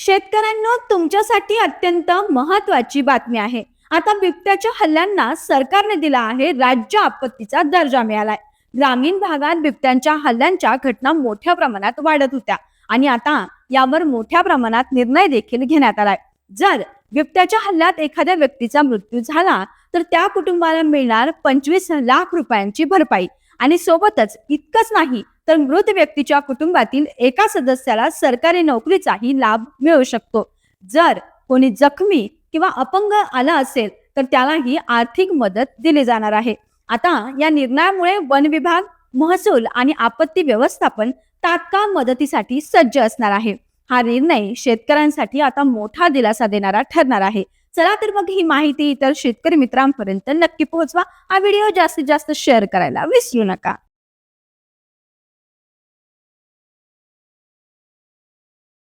शेतकऱ्यांनो तुमच्यासाठी अत्यंत महत्वाची बातमी आहे. आता बिबट्याच्या हल्ल्यांना सरकारने दिला आहे राज्य आपत्तीचा दर्जा मिळालाय. ग्रामीण भागात बिबट्यांच्या हल्ल्यांच्या घटना मोठ्या प्रमाणात वाढत होत्या आणि आता यावर मोठ्या प्रमाणात निर्णय देखील घेण्यात आलाय. जर बिबट्याच्या हल्ल्यात एखाद्या व्यक्तीचा मृत्यू झाला तर त्या कुटुंबाला मिळणार पंचवीस लाख रुपयांची भरपाई. आणि सोबतच इतकंच नाही तर मृत व्यक्तीच्या कुटुंबातील एका सदस्याला सरकारी नोकरीचाही लाभ मिळू शकतो. जर कोणी जखमी किंवा अपंग आला असेल तर त्यालाही आर्थिक मदत दिली जाणार आहे. आता या निर्णयामुळे वन विभाग महसूल आणि आपत्ती व्यवस्थापन तात्काळ मदतीसाठी सज्ज असणार आहे. हा निर्णय शेतकऱ्यांसाठी आता मोठा दिलासा देणारा ठरणार आहे. चला तर मग ही माहिती इतर शेतकरी मित्रांपर्यंत नक्की पोहोचवा. हा व्हिडिओ जास्तीत जास्त शेअर करायला विसरू नका.